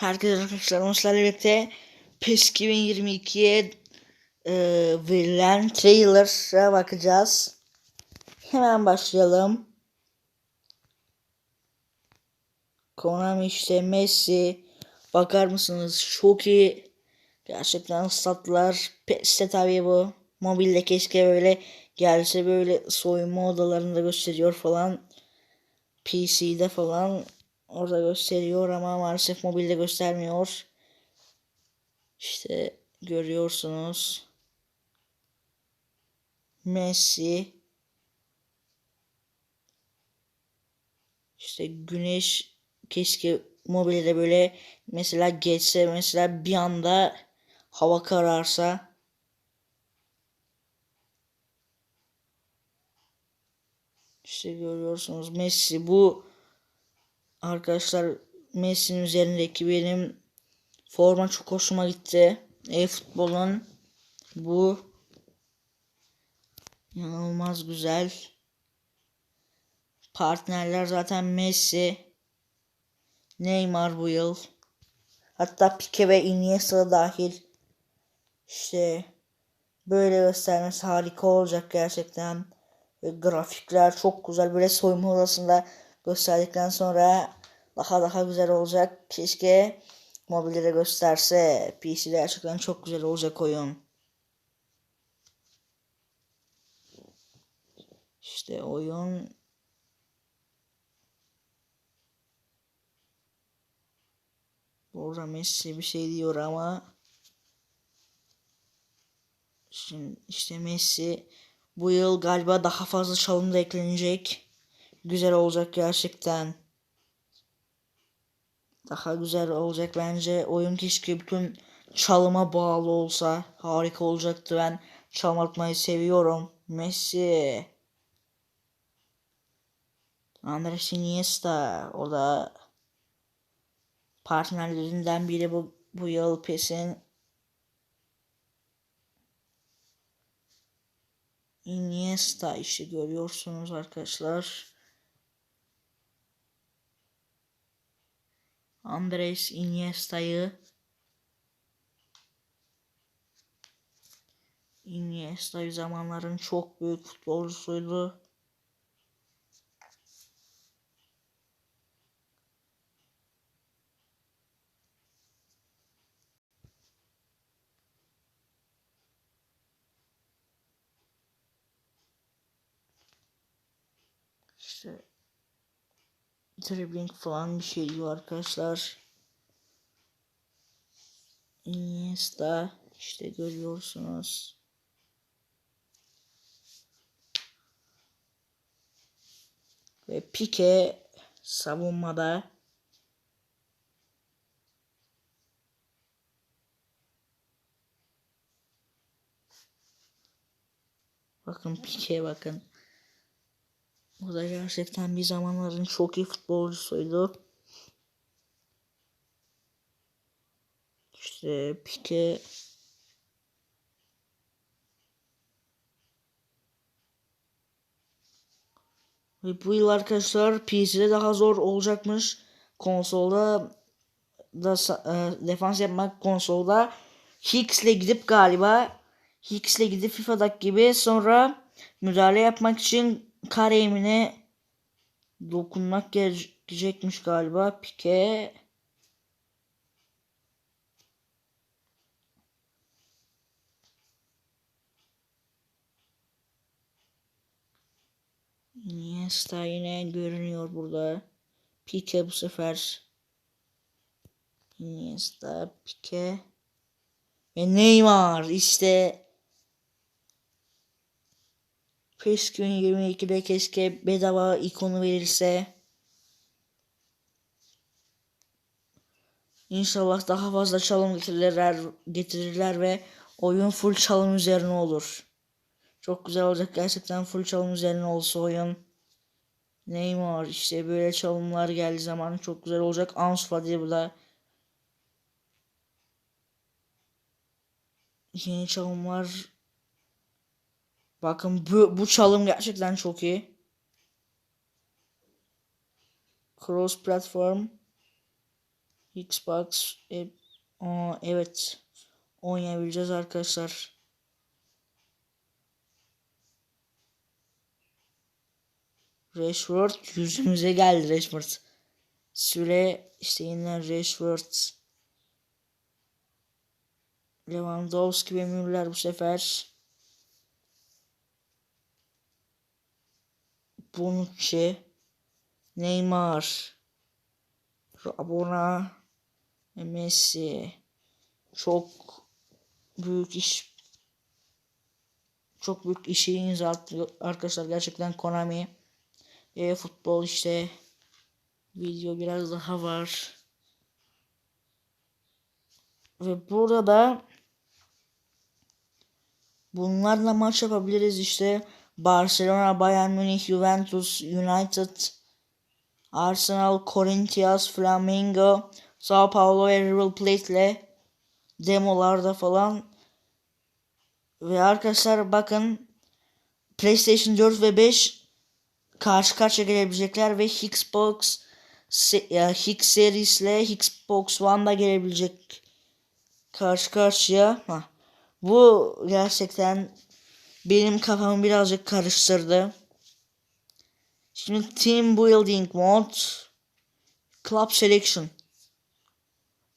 Herkese arkadaşlar Onslar'la birlikte PES 2022'ye e, verilen trailer'a bakacağız. Hemen başlayalım. Konami işte Messi. Bakar mısınız? Çok iyi. Gerçekten statlar. PES'te tabii bu. Mobilde keşke böyle gelse böyle soyunma odalarında gösteriyor falan. PC'de falan orada gösteriyor ama maalesef mobilde göstermiyor. İşte görüyorsunuz. Messi işte güneş keşke mobilde böyle mesela geçse mesela bir anda hava kararsa işte görüyorsunuz Messi bu Arkadaşlar Messi'nin üzerindeki benim forma çok hoşuma gitti. E-futbolun bu inanılmaz güzel. Partnerler zaten Messi, Neymar bu yıl. Hatta Pique ve Iniesta dahil. İşte böyle göstermesi harika olacak gerçekten. Ve grafikler çok güzel. Böyle soyunma odasında gösterdikten sonra daha daha güzel olacak. Keşke mobilde de gösterse. PC'de gerçekten çok güzel olacak oyun. İşte oyun Burada Messi bir şey diyor ama Şimdi işte Messi bu yıl galiba daha fazla çalım da eklenecek güzel olacak gerçekten. Daha güzel olacak bence. Oyun keşke bütün çalıma bağlı olsa harika olacaktı. Ben çalım atmayı seviyorum. Messi. Andres Iniesta. O da partnerlerinden biri bu, bu yıl PES'in Iniesta işte görüyorsunuz arkadaşlar. Andres Iniesta'yı Iniesta zamanların çok büyük futbolcusuydu. İşte dribbling falan bir şey diyor arkadaşlar. Iniesta işte görüyorsunuz. Ve Pique savunmada Bakın Pique bakın. O da gerçekten bir zamanların çok iyi futbolcusuydu. İşte Pique Ve bu yıl arkadaşlar PC'de daha zor olacakmış. Konsolda da e, defans yapmak konsolda Hicks'le gidip galiba Hicks'le gidip FIFA'daki gibi sonra müdahale yapmak için kare emine dokunmak gerekecekmiş galiba. Pike Iniesta yine görünüyor burada. Pique bu sefer. Iniesta, Pique ve Neymar işte PES 2022'de keşke bedava ikonu verirse. İnşallah daha fazla çalım getirirler, getirirler ve oyun full çalım üzerine olur. Çok güzel olacak gerçekten full çalım üzerine olsa oyun. Neymar işte böyle çalımlar geldiği zaman çok güzel olacak. Ansu Fati bu da yeni çalımlar Bakın bu, bu çalım gerçekten çok iyi. Cross platform. Xbox e, aa, evet oynayabileceğiz arkadaşlar. Rashford yüzümüze geldi Rashford. Süre işte yeniden Rashford. Lewandowski ve Müller bu sefer. Bonucci. Neymar. Rabona. Messi. Çok büyük iş çok büyük işi imza arkadaşlar gerçekten Konami. E, futbol işte video biraz daha var. Ve burada da bunlarla maç yapabiliriz işte. Barcelona, Bayern Münih, Juventus, United, Arsenal, Corinthians, Flamengo, Sao Paulo ve River Plate ile demolarda falan. Ve arkadaşlar bakın PlayStation 4 ve 5 karşı karşıya gelebilecekler ve Xbox X Series ile Xbox One'da gelebilecek karşı karşıya. Ha. Bu gerçekten benim kafamı birazcık karıştırdı. Şimdi Team Building Mode Club Selection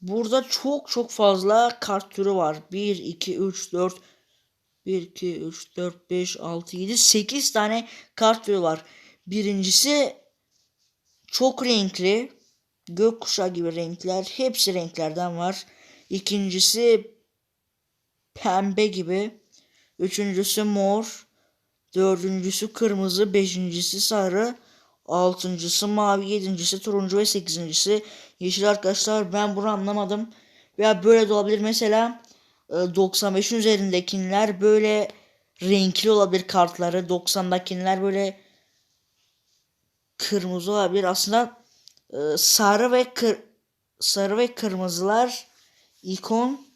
Burada çok çok fazla kart türü var. 1, 2, 3, 4, 1, 2, 3, 4, 5, 6, 7, 8 tane kart türü var. Birincisi çok renkli. Gökkuşağı gibi renkler. Hepsi renklerden var. İkincisi pembe gibi. Üçüncüsü mor. Dördüncüsü kırmızı. Beşincisi sarı. Altıncısı mavi. Yedincisi turuncu ve sekizincisi yeşil arkadaşlar. Ben bunu anlamadım. Veya böyle de olabilir. Mesela 95'in e, üzerindekiler böyle renkli olabilir kartları. 90'dakiler böyle kırmızı olabilir. Aslında e, sarı ve kır sarı ve kırmızılar ikon.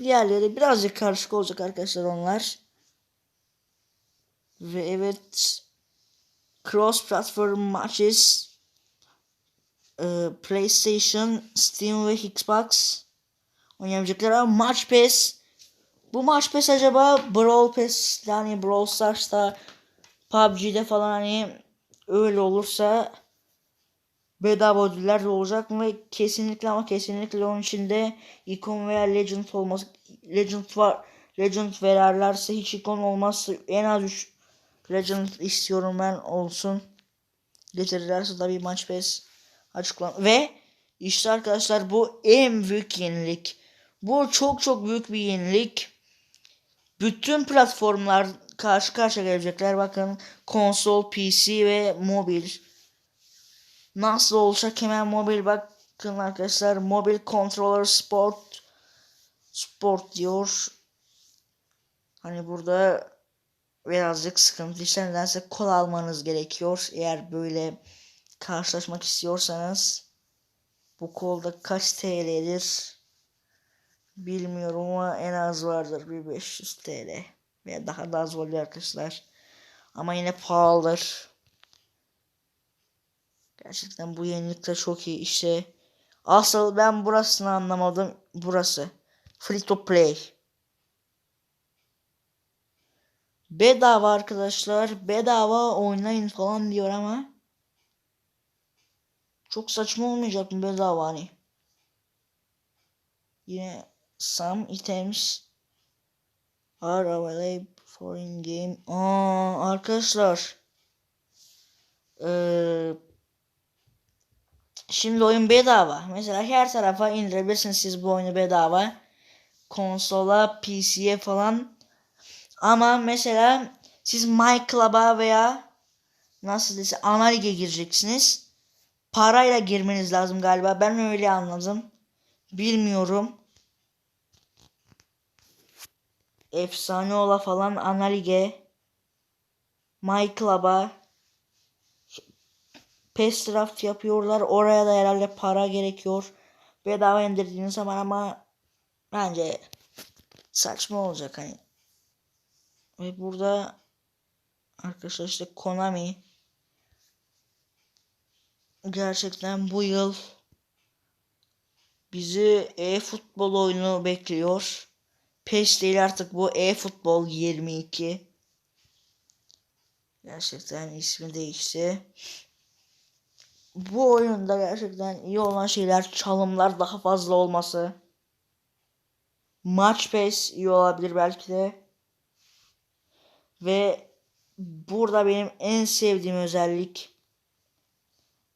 Diğerleri birazcık karışık olacak arkadaşlar onlar. Ve evet cross platform matches e, PlayStation, Steam ve Xbox oynayabilecekler ama Match Pass bu Match Pass acaba Brawl Pass yani Brawl Stars'ta PUBG'de falan hani öyle olursa bedava ödüller de olacak mı? Kesinlikle ama kesinlikle onun içinde ikon veya legend olması legend var legend vererlerse hiç ikon olmazsa en az 3 legend istiyorum ben olsun. Getirirlerse da bir maç pass açıklan ve işte arkadaşlar bu en büyük yenilik. Bu çok çok büyük bir yenilik. Bütün platformlar karşı karşıya gelecekler. Bakın konsol, PC ve mobil. Nasıl olacak hemen mobil bakın arkadaşlar. Mobil controller sport sport diyor. Hani burada birazcık sıkıntı işte nedense kol almanız gerekiyor. Eğer böyle karşılaşmak istiyorsanız bu kolda kaç TL'dir bilmiyorum ama en az vardır bir 500 TL veya daha da az oluyor arkadaşlar. Ama yine pahalıdır. Gerçekten bu yenilik de çok iyi işte. Asıl ben burasını anlamadım. Burası. Free to play. Bedava arkadaşlar. Bedava oynayın falan diyor ama. Çok saçma olmayacak mı bedava hani? Yine some items are available for in game. Aa, arkadaşlar. Ee, şimdi oyun bedava. Mesela her tarafa indirebilirsiniz siz bu oyunu bedava. Konsola, PC'ye falan. Ama mesela siz My Club'a veya nasıl dese ana lige gireceksiniz parayla girmeniz lazım galiba. Ben öyle anladım. Bilmiyorum. Efsane ola falan Analige My Club'a PES draft yapıyorlar. Oraya da herhalde para gerekiyor. Bedava indirdiğiniz zaman ama bence saçma olacak hani. Ve burada arkadaşlar işte Konami gerçekten bu yıl bizi e-futbol oyunu bekliyor. PES değil artık bu e-futbol 22. Gerçekten ismi değişti. Bu oyunda gerçekten iyi olan şeyler çalımlar daha fazla olması. Maç pace iyi olabilir belki de. Ve burada benim en sevdiğim özellik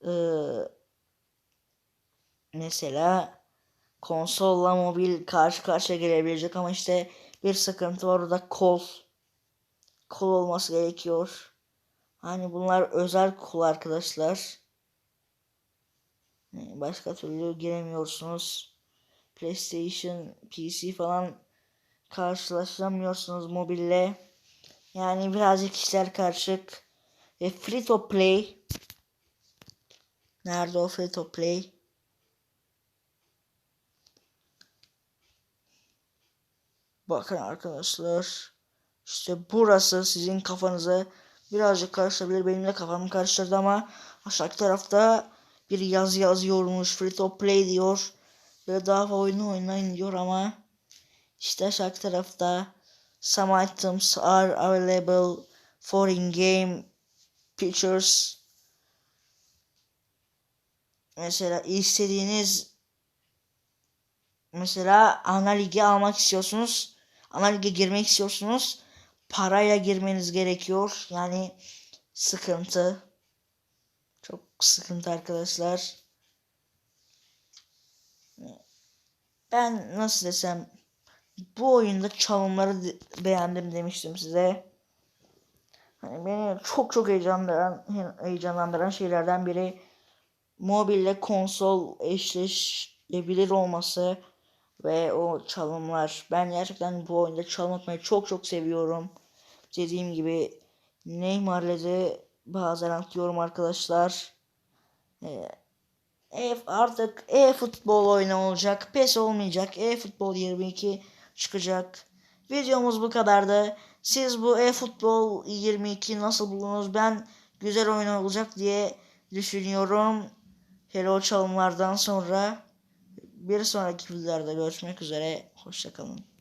ee, mesela konsolla mobil karşı karşıya gelebilecek ama işte bir sıkıntı var o da kol. Kol olması gerekiyor. Hani bunlar özel kol arkadaşlar. Başka türlü giremiyorsunuz. PlayStation, PC falan karşılaşamıyorsunuz mobille. Yani birazcık işler karışık. Ve free to play. Nerede o free to play? Bakın arkadaşlar. İşte burası sizin kafanızı birazcık karıştırabilir. Benim de kafamı karıştırdı ama aşağı tarafta bir yazı yazıyormuş. Free to play diyor. Ve daha oyunu oynayın diyor ama işte aşağı tarafta some items are available for in-game features. Mesela istediğiniz mesela ana ligi almak istiyorsunuz. Ana lige girmek istiyorsunuz. Parayla girmeniz gerekiyor. Yani sıkıntı. Çok sıkıntı arkadaşlar. Ben nasıl desem bu oyunda çalımları beğendim demiştim size. Hani beni çok çok heyecanlandıran, heyecanlandıran şeylerden biri mobille konsol eşleşebilir olması ve o çalımlar. Ben gerçekten bu oyunda çalım atmayı çok çok seviyorum. Dediğim gibi Neymar'la de bazen atıyorum arkadaşlar. Ee, e, artık e-futbol oyunu olacak. PES olmayacak. E-futbol 22 çıkacak. Videomuz bu kadardı. Siz bu e-futbol 22 nasıl buldunuz? Ben güzel oyun olacak diye düşünüyorum. Hello çalımlardan sonra bir sonraki videolarda görüşmek üzere. Hoşçakalın.